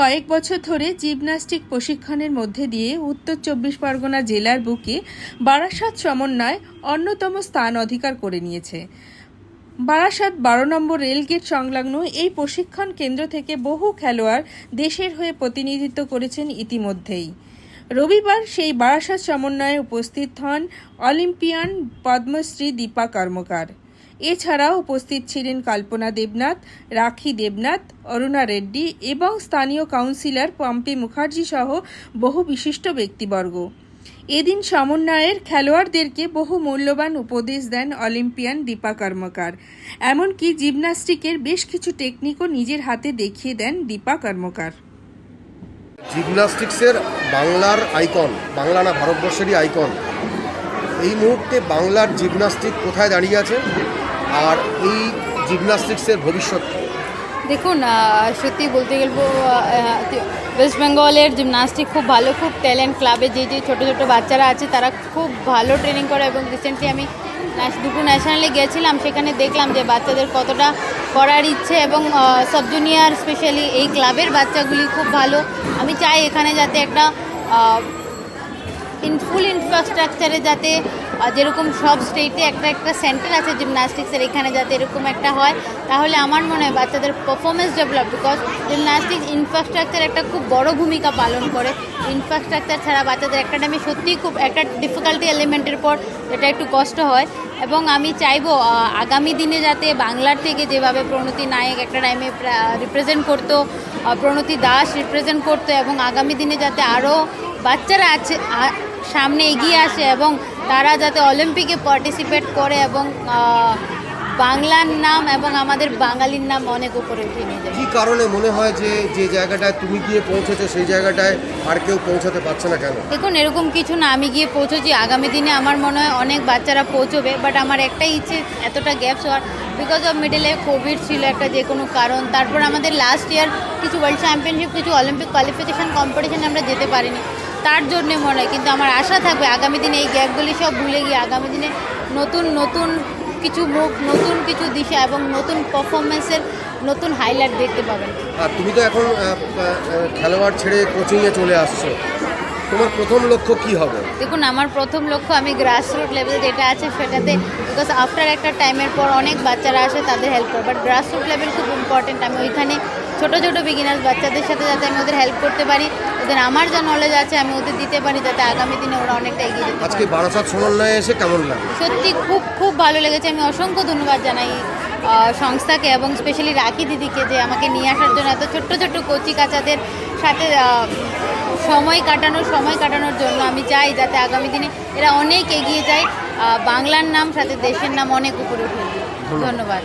কয়েক বছর ধরে জিমন্যাস্টিক প্রশিক্ষণের মধ্যে দিয়ে উত্তর চব্বিশ পরগনা জেলার বুকে বারাসাত সমন্বয় অন্যতম স্থান অধিকার করে নিয়েছে। বারাসাত বারো নম্বর রেলগেট সংলগ্ন এই প্রশিক্ষণ কেন্দ্র থেকে বহু খেলোয়াড় দেশের হয়ে প্রতিনিধিত্ব করেছেন ইতিমধ্যেই। রবিবার সেই বারাসাত সমন্বয়ে উপস্থিত হন অলিম্পিয়ান পদ্মশ্রী দীপা কর্মকার। এছাড়াও উপস্থিত ছিলেন কল্পনা দেবনাথ, রাখি দেবনাথ, অরুণা রেড্ডি এবং স্থানীয় কাউন্সিলর পম্পি মুখার্জি সহ বহু বিশিষ্ট ব্যক্তিবর্গ। এদিন সমন্বয়ের খেলোয়াড়দেরকে বহু মূল্যবান উপদেশ দেন অলিম্পিয়ান দীপা কর্মকার। এমনকি জিমন্যাস্টিকের বেশ কিছু টেকনিকও নিজের হাতে দেখিয়ে দেন দীপা কর্মকার। জিমনাস্টিক্সের বাংলার আইকন, বাংলা না ভারতবর্ষেরই আইকন। এই মুহূর্তে বাংলার জিমনাস্টিক কোথায় দাঁড়িয়ে আছে? আর এই জিমনাস্টিক্সের ভবিষ্যৎ দেখুন সত্যি বলতে গেলবো ওয়েস্ট বেঙ্গলের জিমনাস্টিক খুব ভালো, খুব ট্যালেন্ট ক্লাবে যে যে ছোটো ছোটো বাচ্চারা আছে, তারা খুব ভালো ট্রেনিং করে এবং রিসেন্টলি আমি দুটো ন্যাশনালে গেছিলাম, সেখানে দেখলাম যে বাচ্চাদের কতটা করার ইচ্ছে এবং সাব জুনিয়র স্পেশালি এই ক্লাবের বাচ্চাগুলি খুব ভালো। আমি চাই এখানে যাতে একটা ইন ফুল ইনফ্রাস্ট্রাকচারে যাতে যেরকম সব স্টেটে একটা একটা সেন্টার আছে জিমনাস্টিক্সের এখানে যাতে এরকম একটা হয়, তাহলে আমার মনে হয় বাচ্চাদের performance develop because gymnastics infrastructure একটা খুব বড় ভূমিকা পালন করে। ইনফ্রাস্ট্রাকচার ছাড়া বাচ্চাদের একটা টাইমে সত্যিই খুব, একটা ডিফিকাল্টি এলিমেন্টের পর এটা একটু কষ্ট হয়। এবং আমি চাইব আগামী দিনে যাতে বাংলার থেকে যেভাবে প্রণতি নায়ক একটা টাইমে রিপ্রেজেন্ট করতো প্রণতি দাস রিপ্রেজেন্ট করতো, এবং আগামী দিনে যাতে আরও বাচ্চারা আছে সামনে এগিয়ে আসে এবং তারা যাতে অলিম্পিকে পার্টিসিপেট করে এবং বাংলার নাম এবং আমাদের বাঙালির নাম অনেক উপরে উঠিয়ে নিয়ে যাবে কি কারণে মনে হয় যে যে জায়গাটায় তুমি গিয়ে পৌঁছেছো সেই জায়গাটায় আর কেউ পৌঁছাতে পারছে না কেন? দেখুন এরকম কিছু না আমি গিয়ে পৌঁছেছি। আগামী দিনে আমার মনে হয় অনেক বাচ্চারা পৌঁছবে বাট আমার একটাই ইচ্ছে এতটা গ্যাপস হওয়ার। বিকজ অফ মিডলে কোভিড ছিল একটা যে কোনো কারণ তারপর আমাদের লাস্ট ইয়ার কিছু ওয়ার্ল্ড চ্যাম্পিয়নশিপ কিছু অলিম্পিক কোয়ালিফিকেশান কম্পিটিশানে আমরা যেতে পারিনি। তার জন্যে মনে হয়। কিন্তু আমার আশা থাকবে আগামী দিনে এই গ্যাপগুলি সব ভুলে গিয়ে আগামী দিনে নতুন নতুন কিছু মুখ নতুন কিছু দিশা এবং নতুন পারফরমেন্সের নতুন হাইলাইট দেখতে পাবেন। আর তুমি তো এখন খেলোয়াড় ছেড়ে কোচিংয়ে চলে আসছো। তোমার প্রথম লক্ষ্য কি হবে? দেখুন আমার প্রথম লক্ষ্য আমি গ্রাসরুট লেভেল যেটা আছে সেটাতে বিকজ আফটার একটা টাইমের পর অনেক বাচ্চারা আসে তাদের হেল্প করে বাট গ্রাসরুট লেভেল খুব ইম্পর্টেন্ট আমি ওইখানে ছোটো ছোটো বিগিনার্স বাচ্চাদের সাথে যাতে আমি ওদের হেল্প করতে পারি ওদের আমার যা নলেজ আছে আমি ওদের দিতে পারি যাতে আগামী দিনে ওরা অনেকটা এগিয়ে যেতে আজকে বারাসাত সমন্বয়ে এসে কেমন লাগে সত্যি খুব খুব ভালো লেগেছে। আমি অসংখ্য ধন্যবাদ জানাই সংস্থাকে এবং স্পেশালি রাখি দিদিকে যে আমাকে নিয়ে আসার জন্য। এত ছোট্ট ছোট্ট কচি কাচাদের সাথে সময় কাটানোর সময় কাটানোর জন্য আমি চাই যাতে আগামী দিনে এরা অনেক এগিয়ে যায়। বাংলার নাম সাথে দেশের নাম অনেক উপরে উঠে ধন্যবাদ।